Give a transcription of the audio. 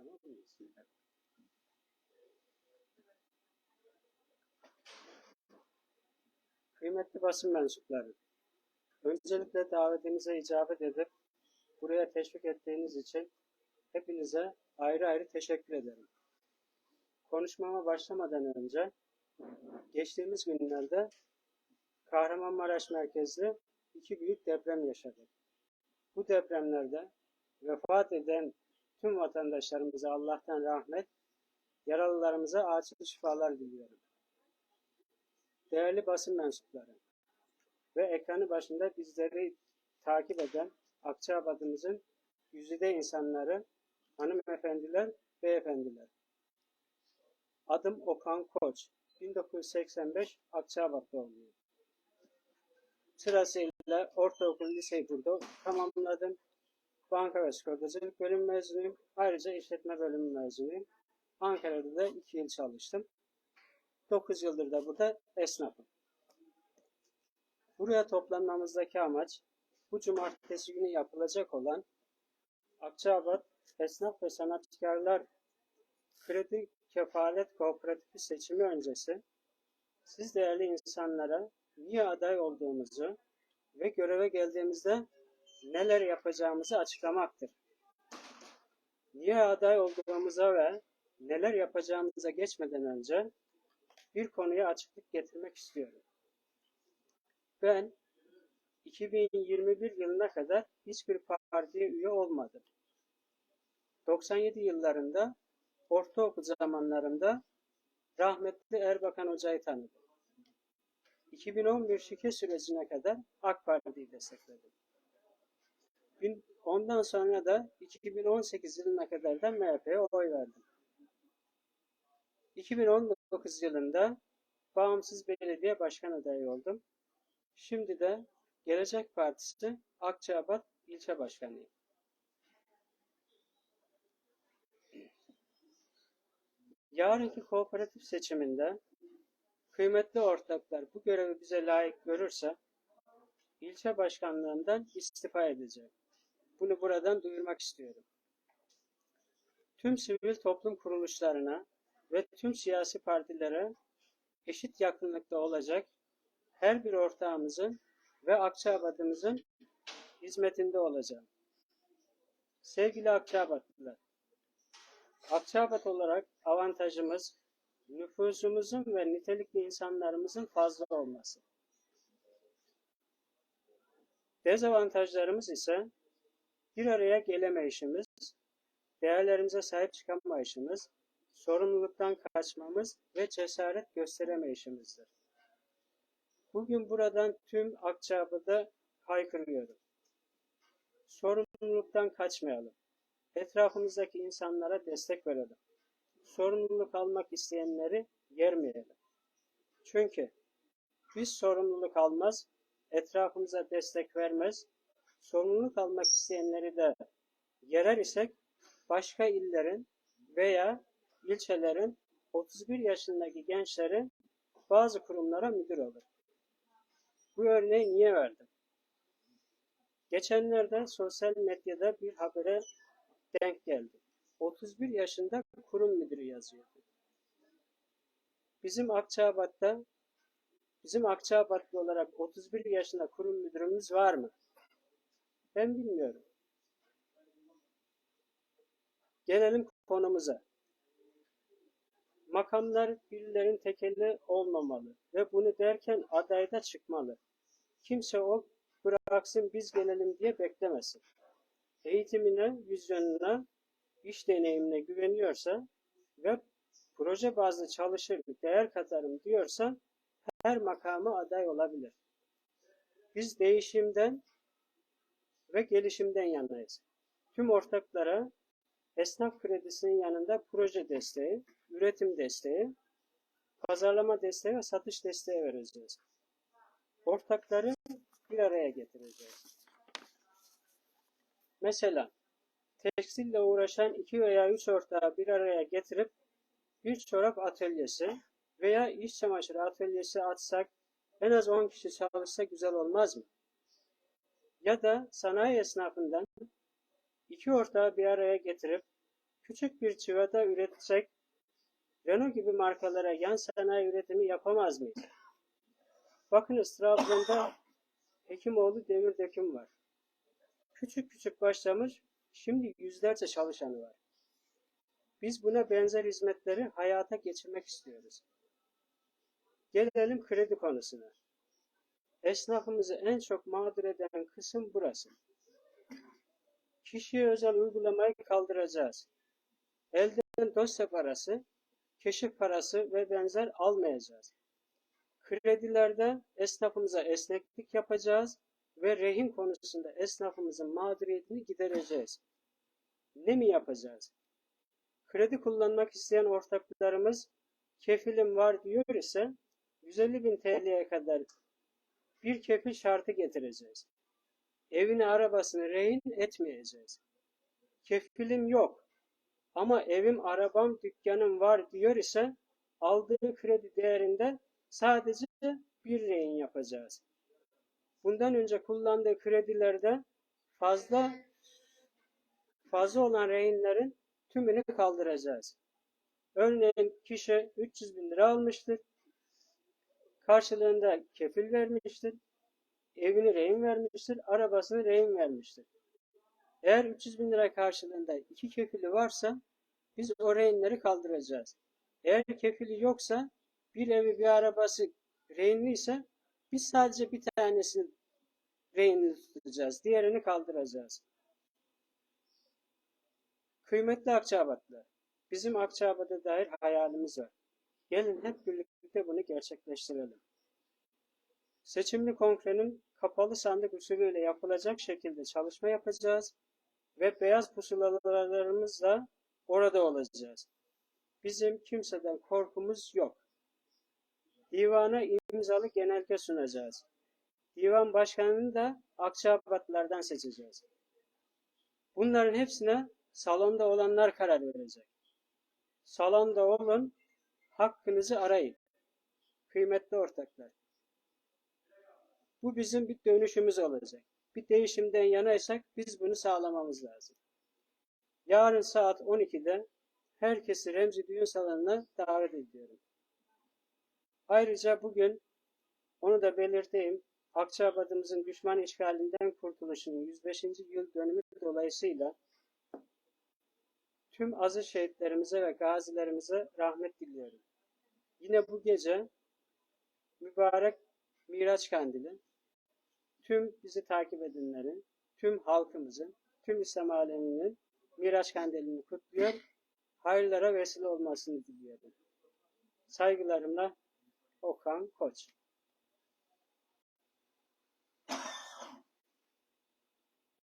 Tamam mıyız? Kıymetli basın mensupları, öncelikle davetimize icabet edip buraya teşvik ettiğiniz için hepinize ayrı ayrı teşekkür ederim. Konuşmama başlamadan önce geçtiğimiz günlerde Kahramanmaraş merkezli iki büyük deprem yaşadık. Bu depremlerde vefat eden tüm vatandaşlarımıza Allah'tan rahmet, yaralılarımıza acil şifalar diliyorum. Değerli basın mensupları ve ekranı başında bizleri takip eden Akçabat'ımızın yüzüde insanları, hanımefendiler, beyefendiler. Adım Okan Koç. 1985 Akçabat doğumluyum. Sırasıyla ortaokul, liseyi burada tamamladım. Banka ve sigortacılık bölüm mezunuyum. Ayrıca işletme bölümü mezunuyum. Ankara'da da 2 yıl çalıştım. 9 yıldır da burada esnafım. Buraya toplanmamızdaki amaç bu cumartesi günü yapılacak olan Akçaabat Esnaf ve Sanatkarlar Kredi Kefalet Kooperatifi seçimi öncesi siz değerli insanlara niye aday olduğumuzu ve göreve geldiğimizde neler yapacağımızı açıklamaktır. Niye aday olduğumuza ve neler yapacağımıza geçmeden önce bir konuya açıklık getirmek istiyorum. Ben 2021 yılına kadar hiçbir partiye üye olmadım. 97 yıllarında ortaokul zamanlarında rahmetli Erbakan Hoca'yı tanıdım. 2011 şike sürecine kadar AK Parti'yi destekledim. Ondan sonra da 2018 yılına kadar da MHP'ye oy verdim. 2019 yılında bağımsız belediye başkan adayı oldum. Şimdi de Gelecek Partisi Akçaabat ilçe başkanıyım. Yarınki kooperatif seçiminde kıymetli ortaklar bu görevi bize layık görürse ilçe başkanlığından istifa edeceğim. Bunu buradan duyurmak istiyorum. Tüm sivil toplum kuruluşlarına ve tüm siyasi partilere eşit yakınlıkta olacak her bir ortağımızın ve Akçabat'ımızın hizmetinde olacağım. Sevgili Akçabatlılar, Akçabat olarak avantajımız nüfusumuzun ve nitelikli insanlarımızın fazla olması. Dezavantajlarımız ise bir araya gelemeyişimiz, değerlerimize sahip çıkamayışımız, sorumluluktan kaçmamız ve cesaret gösteremeyişimizdir. Bugün buradan tüm Akçabat'a haykırıyorum. Sorumluluktan kaçmayalım. Etrafımızdaki insanlara destek verelim. Sorumluluk almak isteyenleri yermeyelim. Çünkü biz sorumluluk almaz, etrafımıza destek vermez, sorumluluk almak isteyenleri de yerer isek başka illerin veya ilçelerin 31 yaşındaki gençleri bazı kurumlara müdür olur. Bu örneği niye verdim? Geçenlerde sosyal medyada bir habere denk geldi. 31 yaşında kurum müdürü yazıyordu. Bizim Akçabat'ta bizim Akçabatlı olarak 31 yaşında kurum müdürümüz var mı? Ben bilmiyorum. Gelelim konumuza. Makamlar birilerin tekeli olmamalı ve bunu derken adayda çıkmalı. Kimse o bıraksın biz gelelim diye beklemesin. Eğitimine, vizyonuna, iş deneyimine güveniyorsa ve proje bazlı çalışır, değer katarım diyorsa her makama aday olabilir. Biz değişimden ve gelişimden yanayız. Tüm ortaklara esnaf kredisinin yanında proje desteği, üretim desteği, pazarlama desteği ve satış desteği vereceğiz. Ortakları bir araya getireceğiz. Mesela tekstille uğraşan iki veya üç ortağı bir araya getirip bir çorap atölyesi veya iş çamaşırı atölyesi açsak en az 10 kişi çalışsa güzel olmaz mı? Ya da sanayi esnafından iki ortağı bir araya getirip küçük bir çivada üretsek Renault gibi markalara yan sanayi üretimi yapamaz mıyız? Bakınız Trabzon'da Hekimoğlu Demir Döküm var. Küçük küçük başlamış, şimdi yüzlerce çalışanı var. Biz buna benzer hizmetleri hayata geçirmek istiyoruz. Gelelim kredi konusuna. Esnafımızı en çok mağdur eden kısım burası. Kişiye özel uygulamayı kaldıracağız. Elden dosya parası, keşif parası ve benzer almayacağız. Kredilerde esnafımıza esneklik yapacağız ve rehin konusunda esnafımızın mağduriyetini gidereceğiz. Ne mi yapacağız? Kredi kullanmak isteyen ortaklarımız kefilim var diyor ise 150 bin TL'ye kadar bir kefil şartı getireceğiz. Evini arabasını rehin etmeyeceğiz. Kefilim yok ama evim arabam dükkanım var diyor ise aldığı kredi değerinde sadece bir rehin yapacağız. Bundan önce kullandığı kredilerde fazla fazla olan rehinlerin tümünü kaldıracağız. Örneğin kişi 300 bin lira almıştır. Karşılığında kefil vermiştir. Evini rehin vermiştir. Arabasını rehin vermiştir. Eğer 300 bin lira karşılığında iki kefili varsa biz o rehinleri kaldıracağız. Eğer kefili yoksa bir evi bir arabası rehinliyse biz sadece bir tanesini rehinli tutacağız. Diğerini kaldıracağız. Kıymetli Akçabatlılar, bizim Akçabat'a dair hayalimiz var. Gelin hep birlikte bunu gerçekleştirelim. Seçimli kongrenin kapalı sandık usulüyle yapılacak şekilde çalışma yapacağız ve beyaz pusulalarımızla orada olacağız. Bizim kimseden korkumuz yok. Divana imzalı genelge sunacağız. Divan başkanını da Akçabatlılardan seçeceğiz. Bunların hepsine salonda olanlar karar verecek. Salonda olun, hakkınızı arayın. Kıymetli ortaklar. Bu bizim bir dönüşümüz olacak. Bir değişimden yanaysak biz bunu sağlamamız lazım. Yarın saat 12'de herkesi Remzi Düğün Salonu'na davet ediyorum. Ayrıca bugün onu da belirteyim. Akçabat'ımızın düşman işgalinden kurtuluşunun 105. yıl dönümü dolayısıyla tüm aziz şehitlerimize ve gazilerimize rahmet diliyorum. Yine bu gece mübarek Miraç Kandili tüm bizi takip edenlerin, tüm halkımızın, tüm İslam aleminin Miraç Kandilini kutluyor. Hayırlara vesile olmasını diliyorum. Saygılarımla Okan Koç.